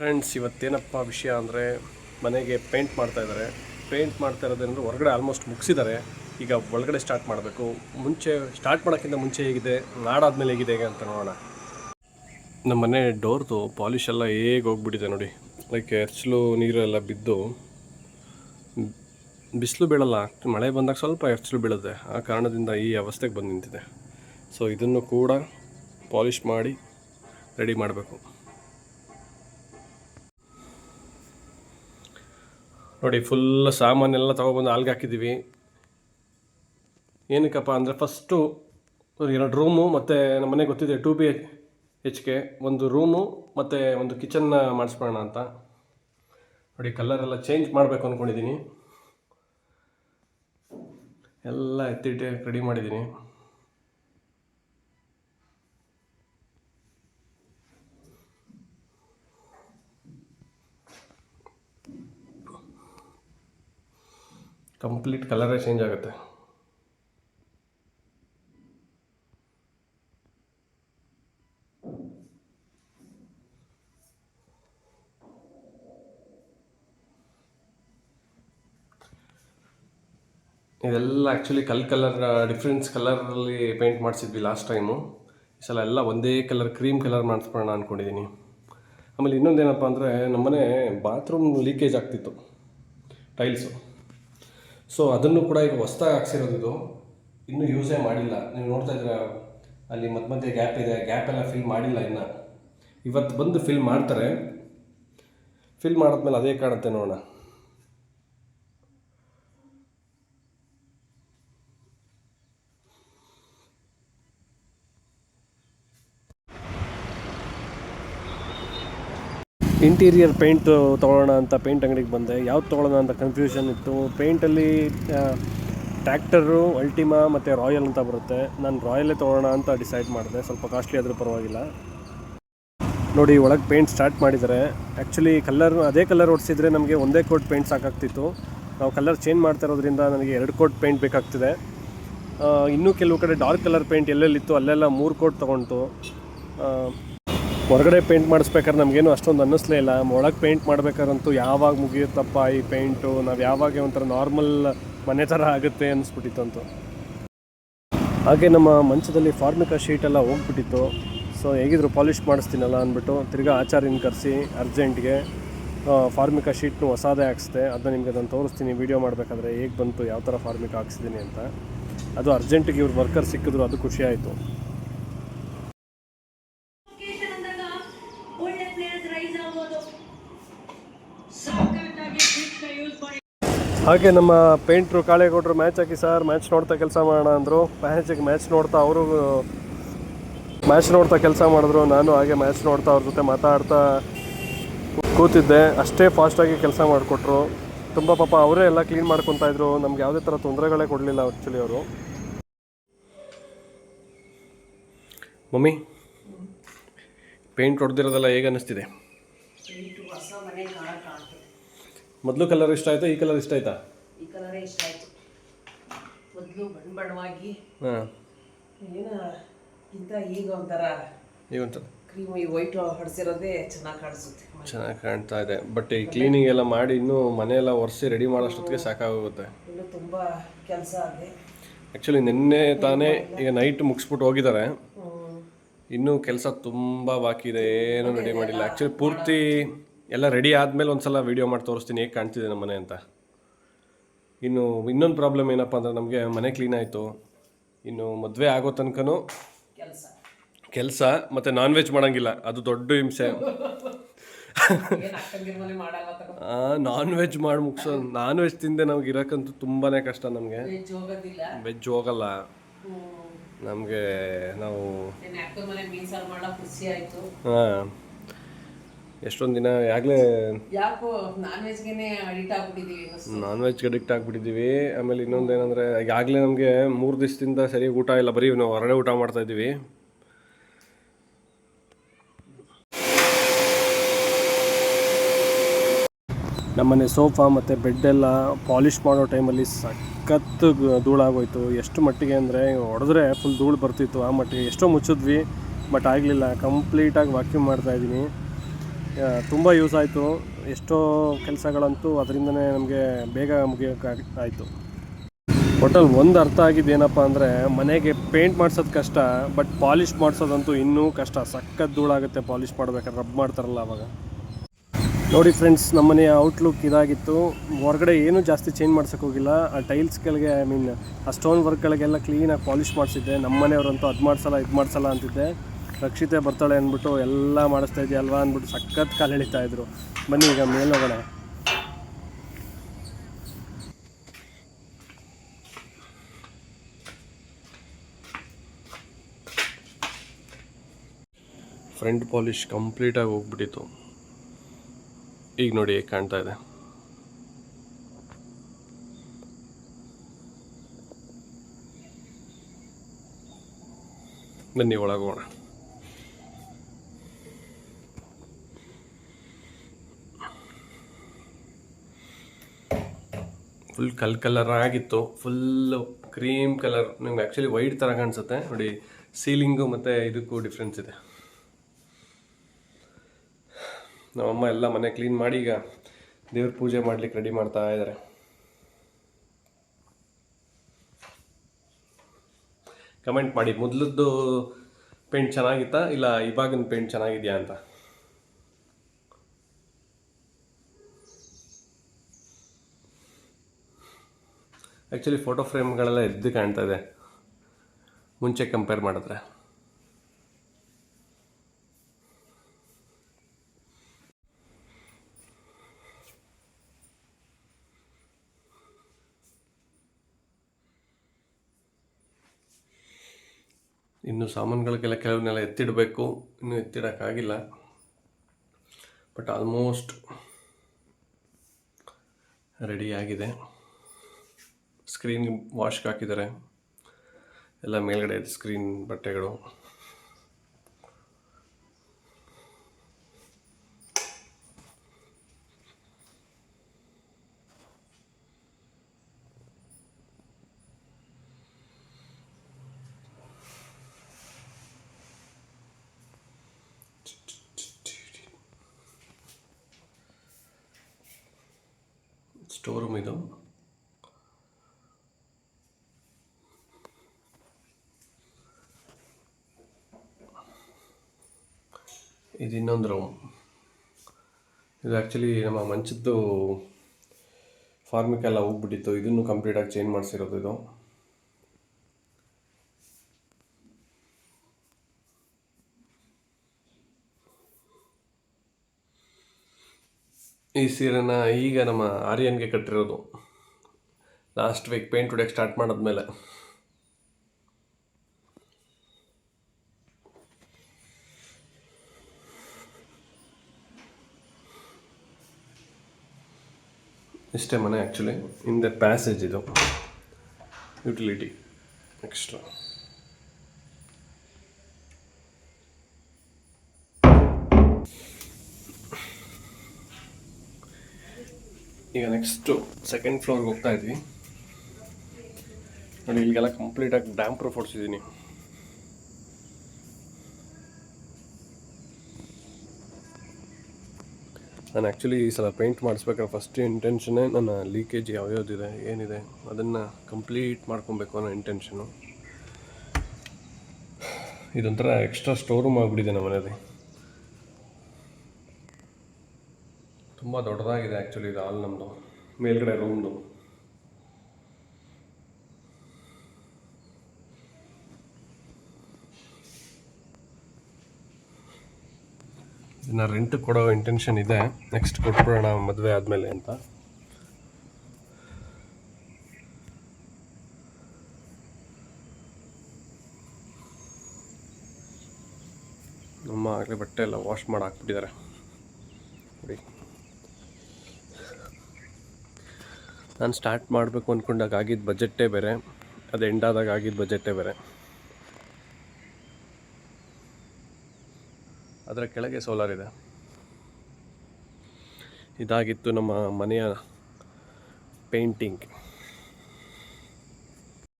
Friends, ಇವತ್ತೇನಪ್ಪ ವಿಷಯ ಅಂದರೆ ಮನೆಗೆ ಪೇಂಟ್ ಮಾಡ್ತಾ ಇದ್ದಾರೆ. ಪೇಂಟ್ ಮಾಡ್ತಾ ಇರೋದೇನಂದ್ರೆ ಹೊರಗಡೆ ಆಲ್ಮೋಸ್ಟ್ ಮುಗಿಸಿದ್ದಾರೆ. ಈಗ ಒಳಗಡೆ ಸ್ಟಾರ್ಟ್ ಮಾಡಬೇಕು. ಮುಂಚೆ ಸ್ಟಾರ್ಟ್ ಮಾಡೋಕ್ಕಿಂತ ಮುಂಚೆ ಹೇಗಿದೆ? ನಾಡಾದ್ಮೇಲೆ ಹೇಗಿದೆ ಹೇಗೆ ಅಂತ ನೋಡೋಣ. ನಮ್ಮ ಮನೆ ಡೋರ್ದು ಪಾಲಿಶ್ ಎಲ್ಲ ಹೇಗೆ ಹೋಗ್ಬಿಟ್ಟಿದೆ ನೋಡಿ. ಲೈಕ್ ಎರ್ಚಲು ನೀರೆಲ್ಲ ಬಿದ್ದು, ಬಿಸಿಲು ಬೀಳಲ್ಲ. ಮಳೆ ಬಂದಾಗ ಸ್ವಲ್ಪ ಎರ್ಚಲು ಬೀಳುತ್ತೆ. ಆ ಕಾರಣದಿಂದ ಈ ಅವಸ್ಥೆಗೆ ಬಂದು ನಿಂತಿದೆ. ಸೊ ಇದನ್ನು ಕೂಡ ಪಾಲಿಷ್ ಮಾಡಿ ರೆಡಿ ಮಾಡಬೇಕು. ನೋಡಿ ಫುಲ್ ಸಾಮಾನೆಲ್ಲ ತೊಗೊಬಂದು ಆಲ್ಗೆ ಹಾಕಿದ್ದೀವಿ. ಏನಕ್ಕಪ್ಪ ಅಂದರೆ ಫಸ್ಟು ಎರಡು ರೂಮು ಮತ್ತು ನಮ್ಮ ಮನೆಗೆ ಗೊತ್ತಿದೆ ಟು ಬಿ ಎಚ್ ಕೆ ಒಂದು ರೂಮು ಮತ್ತು ಒಂದು ಕಿಚನ್ನ ಮಾಡಿಸ್ಬೋಣ ಅಂತ. ನೋಡಿ ಕಲರ್ ಎಲ್ಲ ಚೇಂಜ್ ಮಾಡಬೇಕು ಅಂದ್ಕೊಂಡಿದ್ದೀನಿ ಎಲ್ಲ ಎತ್ತಿಟ್ಟೆ ರೆಡಿ ಮಾಡಿದ್ದೀನಿ ಕಂಪ್ಲೀಟ್ ಕಲರೇ ಚೇಂಜ್ ಆಗುತ್ತೆ. ಇದೆಲ್ಲ ಆ್ಯಕ್ಚುಲಿ ಕಲ್ ಕಲರ್ ಡಿಫ್ರೆನ್ಸ್ ಕಲರಲ್ಲಿ ಪೇಂಟ್ ಮಾಡಿಸಿದ್ವಿ ಲಾಸ್ಟ್ ಟೈಮು ಈ ಸಲ ಎಲ್ಲ ಒಂದೇ ಕಲರ್ ಕ್ರೀಮ್ ಕಲರ್ ಮಾಡಿಸ್ಬೋಣ ಅಂದ್ಕೊಂಡಿದ್ದೀನಿ ಆಮೇಲೆ ಇನ್ನೊಂದೇನಪ್ಪ ಅಂದರೆ ನಮ್ಮನೆ ಬಾತ್ರೂಮ್ ಲೀಕೇಜ್ ಆಗ್ತಿತ್ತು ಟೈಲ್ಸು ಸೊ ಅದನ್ನು ಕೂಡ ಈಗ ಹೊಸ್ದಾಗಿ ಹಾಕ್ಸಿರೋದು ಇದು. ಇನ್ನೂ ಯೂಸೇ ಮಾಡಿಲ್ಲ. ನೀವು ನೋಡ್ತಾ ಇದ್ರೆ ಅಲ್ಲಿ ಮಧ್ಯ ಮಧ್ಯೆ ಗ್ಯಾಪ್ ಇದೆ. ಗ್ಯಾಪ್ ಎಲ್ಲ ಫಿಲ್ ಮಾಡಿಲ್ಲ ಇನ್ನು. ಇವತ್ತು ಬಂದು ಫಿಲ್ ಮಾಡ್ತಾರೆ. ಫಿಲ್ ಮಾಡಿದ್ಮೇಲೆ ಅದೇ ಕಾಣುತ್ತೆ ನೋಡೋಣ. ಇಂಟೀರಿಯರ್ ಪೇಂಟ್ ತೊಗೊಳ್ಳೋಣ ಅಂತ ಪೇಂಟ್ ಅಂಗಡಿಗೆ ಬಂದೆ. ಯಾವ್ದು ತೊಗೊಳ್ಳೋಣ ಅಂತ ಕನ್ಫ್ಯೂಷನ್ ಇತ್ತು. ಪೇಂಟಲ್ಲಿ ಟ್ಯಾಕ್ಟರು ಅಲ್ಟಿಮಾ ಮತ್ತು ರಾಯಲ್ ಅಂತ ಬರುತ್ತೆ. ನಾನು ರಾಯಲ್ಲೇ ತೊಗೊಳ್ಳೋಣ ಅಂತ ಡಿಸೈಡ್ ಮಾಡಿದೆ. ಸ್ವಲ್ಪ ಕಾಸ್ಟ್ಲಿ ಆದರೂ ಪರವಾಗಿಲ್ಲ. ನೋಡಿ, ಒಳಗೆ ಪೇಂಟ್ ಸ್ಟಾರ್ಟ್ ಮಾಡಿದರೆ. ಆ್ಯಕ್ಚುಲಿ ಕಲರ್ ಅದೇ ಕಲರ್ ಹೊಡಿಸಿದ್ರೆ ನಮಗೆ ಒಂದೇ ಕೋಟ್ ಪೇಂಟ್ ಸಾಕಾಗ್ತಿತ್ತು. ನಾವು ಕಲರ್ ಚೇಂಜ್ ಮಾಡ್ತಾ ಇರೋದ್ರಿಂದ ನನಗೆ ಎರಡು ಕೋಟ್ ಪೇಂಟ್ ಬೇಕಾಗ್ತಿದೆ. ಇನ್ನೂ ಕೆಲವು ಕಡೆ ಡಾರ್ಕ್ ಕಲರ್ ಪೇಂಟ್ ಎಲ್ಲೆಲ್ಲಿತ್ತು ಅಲ್ಲೆಲ್ಲ ಮೂರು ಕೋಟ್ ತೊಗೊಂತು ಹೊರಗಡೆ ಪೇಂಟ್ ಮಾಡಿಸ್ಬೇಕಾದ್ರೆ ನಮಗೇನು ಅಷ್ಟೊಂದು ಅನ್ನಿಸ್ಲೇ ಇಲ್ಲ. ಒಳಗೆ ಪೇಂಟ್ ಮಾಡ್ಬೇಕಾದ್ರಂತೂ ಯಾವಾಗ ಮುಗಿಯುತ್ತಪ್ಪ ಈ ಪೇಂಟು ನಾವು ಯಾವಾಗ ಒಂಥರ ನಾರ್ಮಲ್ ಮನೆ ಥರ ಆಗುತ್ತೆ ಅನ್ನಿಸ್ಬಿಟ್ಟಿತ್ತಂತೂ ಹಾಗೆ ನಮ್ಮ ಮಂಚದಲ್ಲಿ ಫಾರ್ಮಿಕಾ ಶೀಟ್ ಎಲ್ಲ ಹೋಗ್ಬಿಟ್ಟಿತ್ತು. ಸೊ ಹೇಗಿದ್ರು ಪಾಲಿಷ್ ಮಾಡಿಸ್ತೀನಲ್ಲ ಅಂದ್ಬಿಟ್ಟು ತಿರ್ಗಾ ಆಚಾರ್ಯನ ಕರೆಸಿ ಅರ್ಜೆಂಟ್ಗೆ ಫಾರ್ಮಿಕಾ ಶೀಟ್ನು ಹೊಸಾದೇ ಹಾಕ್ಸಿದೆ. ಅದನ್ನ ನಿಮಗೆ ಅದನ್ನು ತೋರಿಸ್ತೀನಿ ವೀಡಿಯೋ ಮಾಡಬೇಕಾದ್ರೆ ಹೇಗೆ ಬಂತು, ಯಾವ ಥರ ಫಾರ್ಮಿಕಾ ಹಾಕ್ಸಿದ್ದೀನಿ ಅಂತ. ಅದು ಅರ್ಜೆಂಟಿಗೆ ಇವ್ರು ವರ್ಕರ್ ಸಿಕ್ಕಿದ್ರು, ಅದು ಖುಷಿ ಹಾಗೆ ನಮ್ಮ ಪೇಂಟ್ರು ಕಾಳೇಗೌಡರು ಮ್ಯಾಚ್ ಹಾಕಿ ಸರ್ ಮ್ಯಾಚ್ ನೋಡ್ತಾ ಕೆಲಸ ಮಾಡೋಣ ಅಂದರು. ಮ್ಯಾಚಿಗೆ ಮ್ಯಾಚ್ ನೋಡ್ತಾ ಅವರು ಮ್ಯಾಚ್ ನೋಡ್ತಾ ಕೆಲಸ ಮಾಡಿದ್ರು. ನಾನು ಹಾಗೆ ಮ್ಯಾಚ್ ನೋಡ್ತಾ ಅವ್ರ ಜೊತೆ ಮಾತಾಡ್ತಾ ಕೂತಿದ್ದೆ. ಅಷ್ಟೇ ಫಾಸ್ಟಾಗಿ ಕೆಲಸ ಮಾಡಿಕೊಟ್ರು. ತುಂಬ ಪಾಪ ಅವರೇ ಎಲ್ಲ ಕ್ಲೀನ್ ಮಾಡ್ಕೊತಾ ಇದ್ರು. ನಮ್ಗೆ ಯಾವುದೇ ಥರ ತೊಂದರೆಗಳೇ ಕೊಡಲಿಲ್ಲ ಆ್ಯಕ್ಚುಲಿ ಅವರು. ಮಮ್ಮಿ ಪೇಂಟ್ ಹೊಡೆದಿರೋದೆಲ್ಲ ಹೇಗೆ ಅನ್ನಿಸ್ತಿದೆ ಇಟ್ಟು ಹೊಸ ಮನೆ ಕಾಣಕ್ ಕಾಣ್ತದೆ ಮೊದಲು ಕಲರ್ ಇಷ್ಟ ಆಯ್ತಾ ಈ ಕಲರ್ ಇಷ್ಟ ಆಯ್ತಾ? ಈ ಕಲರೇ ಇಷ್ಟ ಆಯ್ತು. ಮೊದಲು ಬಣ್ಣ ಬಣ್ಣವಾಗಿ ಹಾಂ. ಏನ ಇಂತ ಈಗ ಒಂಥರ ಈಗ ಒಂಥರ. ಕ್ರೀಮ್ ಈ ವೈಟ್ ಹೊಡೆಸಿರೋದೇ ಚೆನ್ನಾಗಿ ಕಾಣಿಸುತ್ತೆ ಚೆನ್ನಾಗಿ ಕಾಣ್ತಾ ಇದೆ. ಬಟ್ ಈ ಕ್ಲೀನಿಂಗ್ ಎಲ್ಲ ಮಾಡಿ ಇನ್ನೂ ಮನೆಯೆಲ್ಲ ಒರೆಸಿ ರೆಡಿ ಮಾಡೋಷ್ಟೊತ್ತಿಗೆ ಸಾಕಾಗೋಗುತ್ತೆ. ಇನ್ನು ತುಂಬ ಕೆಲಸ ಇದೆ ಆ್ಯಕ್ಚುಲಿ ನಿನ್ನೆ ತಾನೇ ಈಗ ನೈಟ್ ಮುಗಿಸ್ಬಿಟ್ಟು ಹೋಗಿದ್ದಾರೆ. ಇನ್ನೂ ಕೆಲಸ ತುಂಬ ಬಾಕಿ ಇದೆ. ಏನೂ ರೆಡಿ ಮಾಡಿಲ್ಲ. ಆ್ಯಕ್ಚುಲಿ ಪೂರ್ತಿ ಎಲ್ಲ ರೆಡಿ ಆದಮೇಲೆ ಒಂದು ಸಲ ವೀಡಿಯೋ ಮಾಡಿ ತೋರಿಸ್ತೀನಿ ಹೇಗೆ ಕಾಣ್ತಿದೆ ನಮ್ಮ ಮನೆ ಅಂತ. ಇನ್ನು ಇನ್ನೊಂದು ಪ್ರಾಬ್ಲಮ್ ಏನಪ್ಪ ಅಂದರೆ ನಮಗೆ ಮನೆ ಕ್ಲೀನ್ ಆಯಿತು. ಇನ್ನು ಮದುವೆ ಆಗೋ ತನಕನೂ ಕೆಲಸ. ಮತ್ತು ನಾನ್ ವೆಜ್ ಮಾಡೋಂಗಿಲ್ಲ. ಅದು ದೊಡ್ಡ ಹಿಂಸೆ. ನಾನ್ ವೆಜ್ ಮಾಡಿ ಮುಗಿಸೋ ನಾನ್ ವೆಜ್ ತಿಂದೆ ನಮ್ಗೆ ಇರೋಕ್ಕಂತೂ ತುಂಬಾ ಕಷ್ಟ ನಮಗೆ. ವೆಜ್ ಹೋಗಲ್ಲ. ನಮಗೆ ನಾವು ಹಾಂ. ಎಷ್ಟೊಂದು ದಿನ ಆಗಲೇ ಯಾಕೋ ನಾನ್ ವೆಜ್ಗೆ ಅಡಿಕ್ಟ್ ಆಗಿಬಿಟ್ಟಿದ್ದೀವಿ ಆಮೇಲೆ ಇನ್ನೊಂದು ಏನಂದರೆ ಈಗಾಗಲೇ ನಮಗೆ ಮೂರು ದಿವಸದಿಂದ ಸರಿ ಊಟ ಇಲ್ಲ. ಬರೀ ನಾವು ಹೊರಗಡೆ ಊಟ ಮಾಡ್ತಾ ಇದ್ದೀವಿ ನಮ್ಮನೆ ಸೋಫಾ ಮತ್ತು ಬೆಡ್ಡೆಲ್ಲ ಪಾಲಿಷ್ ಮಾಡೋ ಟೈಮಲ್ಲಿ ಸಖತ್ತು ಧೂಳಾಗೋಯ್ತು. ಎಷ್ಟು ಮಟ್ಟಿಗೆ ಅಂದರೆ ಹೊಡೆದ್ರೆ ಫುಲ್ ಧೂಳು ಬರ್ತಿತ್ತು. ಆ ಮಟ್ಟಿಗೆ ಎಷ್ಟೋ ಮುಚ್ಚಿದ್ವಿ ಬಟ್ ಆಗಲಿಲ್ಲ. ಕಂಪ್ಲೀಟಾಗಿ ವಾಕ್ಯೂಮ್ ಮಾಡ್ತಾಯಿದ್ದೀನಿ ತುಂಬ ಯೂಸ್ ಆಯಿತು. ಎಷ್ಟೋ ಕೆಲಸಗಳಂತೂ ಅದರಿಂದನೇ ನಮಗೆ ಬೇಗ ಮುಗಿಯೋಕೆ ಆಯಿತು ಒಂದು ಅರ್ಥ ಆಗಿದ್ದು ಏನಪ್ಪ ಅಂದರೆ, ಮನೆಗೆ ಪೇಂಟ್ ಮಾಡ್ಸೋದು ಕಷ್ಟ ಬಟ್ ಪಾಲಿಶ್ ಮಾಡಿಸೋದಂತೂ ಇನ್ನೂ ಕಷ್ಟ. ಸಖತ್ ಧೂಳಾಗುತ್ತೆ ಪಾಲಿಷ್ ಮಾಡ್ಬೇಕಾದ್ರೆ ರಬ್ ಮಾಡ್ತಾರಲ್ಲ ಅವಾಗ. ನೋಡಿ ಫ್ರೆಂಡ್ಸ್ ನಮ್ಮನೆಯ ಔಟ್ಲುಕ್ ಇದಾಗಿತ್ತು. ಹೊರಗಡೆ ಏನೂ ಜಾಸ್ತಿ ಚೇಂಜ್ ಮಾಡ್ಸೋಕ್ಕೋಗಿಲ್ಲ ಆ ಟೈಲ್ಸ್ಗಳಿಗೆ ಐ ಮೀನ್ ಆ ಸ್ಟೋನ್ ವರ್ಕ್ಗಳಿಗೆಲ್ಲ ಕ್ಲೀನಾಗಿ ಪಾಲಿಷ್ ಮಾಡಿಸಿದ್ದೆ. ನಮ್ಮ ಮನೆಯವರಂತೂ ಅದು ಮಾಡಿಸಲ್ಲ, ಇದು ಮಾಡಿಸಲ್ಲ ಅಂತಿದ್ದೆ. ರಕ್ಷಿತೆ ಬರ್ತಾಳೆ ಅಂದ್ಬಿಟ್ಟು ಎಲ್ಲ ಮಾಡಿಸ್ತಾ ಇದೆಯಲ್ವಾ ಅಂದ್ಬಿಟ್ಟು ಸಖತ್ ಕಾಲು ಎಳಿತಾ ಇದ್ರು. ಬನ್ನಿ ಈಗ ಮೇಲೆ ಹೋಗೋಣ ಫ್ರಂಟ್ ಪಾಲಿಷ್ ಕಂಪ್ಲೀಟಾಗಿ ಹೋಗ್ಬಿಟ್ಟಿತ್ತು. ಈಗ ನೋಡಿ ಕಾಣ್ತಾ ಇದೆ. ಬನ್ನಿ ಒಳಗೋಣ ಫುಲ್ ಕಲ್ ಕಲರ್ ಆಗಿತ್ತು. ಫುಲ್ಲು ಕ್ರೀಮ್ ಕಲರ್ ನಿಮ್ಗೆ ಆ್ಯಕ್ಚುಲಿ ವೈಟ್ ಥರ ಕಾಣಿಸುತ್ತೆ. ನೋಡಿ ಸೀಲಿಂಗು ಮತ್ತು ಇದಕ್ಕೂ ಡಿಫ್ರೆನ್ಸ್ ಇದೆ. ನಮ್ಮಮ್ಮ ಎಲ್ಲ ಮನೆ ಕ್ಲೀನ್ ಮಾಡಿ ಈಗ ದೇವ್ರ ಪೂಜೆ ಮಾಡ್ಲಿಕ್ಕೆ ರೆಡಿ ಮಾಡ್ತಾ ಇದ್ದಾರೆ ಕಮೆಂಟ್ ಮಾಡಿ. ಮೊದಲದ್ದು ಪೇಂಟ್ ಚೆನ್ನಾಗಿತ್ತಾ? ಇಲ್ಲ ಇವಾಗಿನ ಪೇಂಟ್ ಚೆನ್ನಾಗಿದೆಯಾ ಅಂತ? ಆ್ಯಕ್ಚುಲಿ ಫೋಟೋ ಫ್ರೇಮ್ಗಳೆಲ್ಲ ಎದ್ದು ಕಾಣ್ತಾ ಇದೆ. ಮುಂಚೆ ಕಂಪೇರ್ ಮಾಡಿದ್ರೆ. ಇನ್ನು ಸಾಮಾನುಗಳಿಗೆಲ್ಲ ಕೆಲವನ್ನೆಲ್ಲ ಎತ್ತಿಡಬೇಕು. ಇನ್ನೂ ಎತ್ತಿಡೋಕ್ಕಾಗಿಲ್ಲ. ಬಟ್ ಆಲ್ಮೋಸ್ಟ್ ರೆಡಿಯಾಗಿದೆ ಸ್ಕ್ರೀನ್ ವಾಶ್ಗೆ ಹಾಕಿದ್ದಾರೆ. ಎಲ್ಲ ಮೇಲ್ಗಡೆ ಸ್ಕ್ರೀನ್ ಬಟ್ಟೆಗಳು. ಸ್ಟೋರ್ ರೂಮ್ ಇದು. ಇದು ಇನ್ನೊಂದು ರೂಮ್ ಇದು ಆ್ಯಕ್ಚುಲಿ ನಮ್ಮ ಮಂಚದ್ದು ಫಾರ್ಮಿಗೆಲ್ಲ ಹೋಗ್ಬಿಟ್ಟಿತ್ತು. ಇದನ್ನು ಕಂಪ್ಲೀಟಾಗಿ ಚೇಂಜ್ ಮಾಡಿಸಿರೋದು ಇದು. ಈ ಸೀರೆನ ಈಗ ನಮ್ಮ ಆರ್ಯನ್ಗೆ ಕಟ್ಟಿರೋದು. ಲಾಸ್ಟ್ ವೀಕ್ ಪೇಂಟ್ ಹೊಡ್ಯಕ್ಕೆ ಸ್ಟಾರ್ಟ್ ಮಾಡಿದ್ಮೇಲೆ. ಇಷ್ಟೇ ಮನೆ ಆ್ಯಕ್ಚುಲಿ ದ ಪ್ಯಾಸೇಜ್ ಇದು. ಯುಟಿಲಿಟಿ ಎಕ್ಸ್ಟ್ರಾ ಈಗ ನೆಕ್ಸ್ಟು ಸೆಕೆಂಡ್ ಫ್ಲೋರ್ಗೆ ಹೋಗ್ತಾ ಇದ್ವಿ. ನೋಡಿ, ಇಲ್ಲಿಗೆಲ್ಲ ಕಂಪ್ಲೀಟಾಗಿ ಡ್ಯಾಮ್ ಪ್ರೂಫ್ ಹೊಡ್ಸಿದ್ದೀನಿ. ನಾನು ಆ್ಯಕ್ಚುಲಿ ಈ ಸಲ ಪೇಂಟ್ ಮಾಡಿಸ್ಬೇಕಾದ್ರೆ ಫಸ್ಟ್ ಇಂಟೆನ್ಷನ್ನೇ ನನ್ನ ಲೀಕೇಜ್ ಯಾವ್ಯಾವ್ದಿದೆ, ಏನಿದೆ ಅದನ್ನು ಕಂಪ್ಲೀಟ್ ಮಾಡ್ಕೊಬೇಕು ಅನ್ನೋ ಇಂಟೆನ್ಷನು ಇದೊಂಥರ ಎಕ್ಸ್ಟ್ರಾ ಸ್ಟೋರ್ ರೂಮ್ ಆಗಿಬಿಟ್ಟಿದೆ ನಮ್ಮ ಮನೇಲಿ ತುಂಬ ದೊಡ್ಡದಾಗಿದೆ ಆ್ಯಕ್ಚುಲಿ ಇದು ಹಾಲ್ ನಮ್ಮದು ಮೇಲ್ಗಡೆ ರೂಮ್ದು ಇದನ್ನ ರೆಂಟ್ ಕೊಡೋ ಇಂಟೆನ್ಷನ್ ಇದೆ. ನೆಕ್ಸ್ಟ್ ಕೊಟ್ಬಿಡೋಣ ಮದುವೆ ಆದಮೇಲೆ ಅಂತ. ನಮ್ಮ ಆಗಲಿ ಬಟ್ಟೆ ಎಲ್ಲ ವಾಶ್ ಮಾಡಿ ಹಾಕ್ಬಿಟ್ಟಿದ್ದಾರೆ ನಾನು ಸ್ಟಾರ್ಟ್ ಮಾಡಬೇಕು ಅಂದ್ಕೊಂಡಾಗ ಆಗಿದ್ದ ಬಜೆಟ್ಟೇ ಬೇರೆ. ಅದು ಎಂಡಾದಾಗ ಆಗಿದ್ದ ಬಜೆಟ್ಟೇ ಬೇರೆ. ಅದರ ಕೆಳಗೆ ಸೋಲಾರ್ ಇದೆ. ಇದಾಗಿತ್ತು ನಮ್ಮ ಮನೆಯ ಪೇಂಟಿಂಗ್